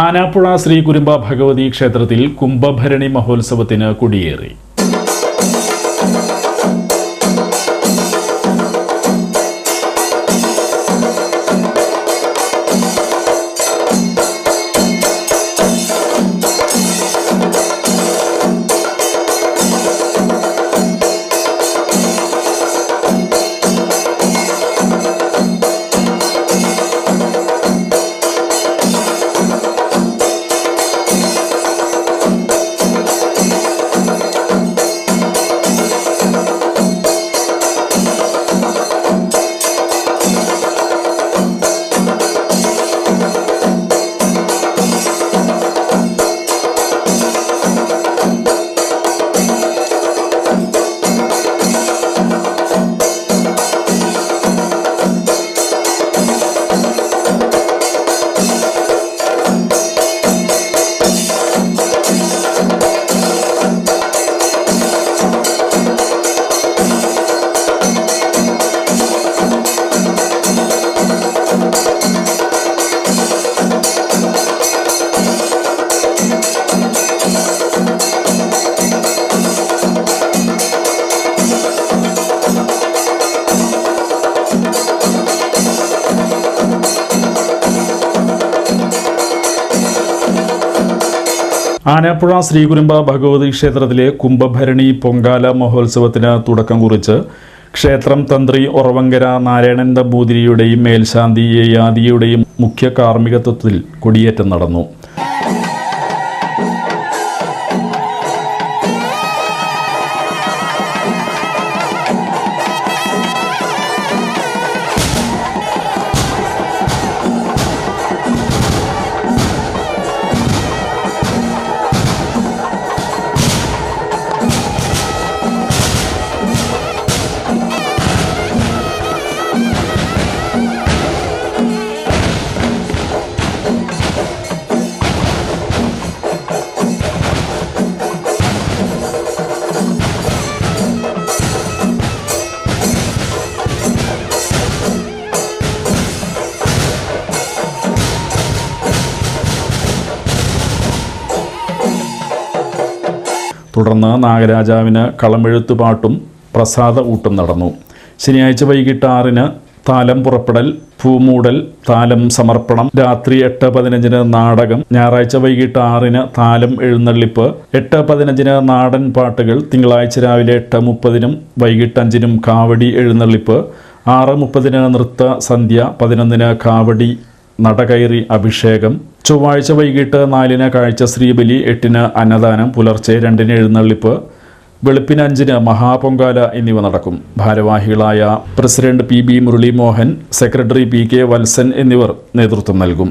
ആനാപ്പുഴ ശ്രീ കുരുമ്പ ഭഗവതി ക്ഷേത്രത്തിൽ കുംഭഭരണി മഹോത്സവത്തിന് കൊടിയേറി. ആനാപ്പുഴ ശ്രീകുരുമ്പ ഭഗവതി ക്ഷേത്രത്തിലെ കുംഭഭരണി പൊങ്കാല മഹോത്സവത്തിന് തുടക്കം കുറിച്ച് ക്ഷേത്രം തന്ത്രി ഒറവങ്കര നാരായണൻ നമ്പൂതിരിയുടെയും മേൽശാന്തി യയാദിയുടെയും മുഖ്യ കാർമ്മികത്വത്തിൽ കൊടിയേറ്റം നടന്നു. തുടർന്ന് നാഗരാജാവിന് കളമെഴുത്ത് പാട്ടും പ്രസാദ ഊട്ടും നടന്നു. ശനിയാഴ്ച വൈകിട്ട് ആറിന് താലം പുറപ്പെടൽ പൂമൂടൽ താലം സമർപ്പണം രാത്രി എട്ട് പതിനഞ്ചിന് നാടകം ഞായറാഴ്ച വൈകിട്ട് ആറിന് താലം എഴുന്നള്ളിപ്പ് എട്ട് പതിനഞ്ചിന് നാടൻ പാട്ടുകൾ തിങ്കളാഴ്ച രാവിലെ എട്ട് മുപ്പതിനും വൈകിട്ട് അഞ്ചിനും കാവടി എഴുന്നള്ളിപ്പ് ആറ് മുപ്പതിന് നൃത്ത സന്ധ്യ പതിനൊന്നിന് കാവടി നടകയറി അഭിഷേകം ചൊവ്വാഴ്ച വൈകിട്ട് നാലിന് കാഴ്ച ശ്രീബലി എട്ടിന് അന്നദാനം പുലർച്ചെ രണ്ടിന് എഴുന്നള്ളിപ്പ് വെളുപ്പിന് അഞ്ചിന് മഹാപൊങ്കാല എന്നിവ നടക്കും. ഭാരവാഹികളായ president P B Muraleemohan secretary P K Valsan എന്നിവർ നേതൃത്വം നൽകും.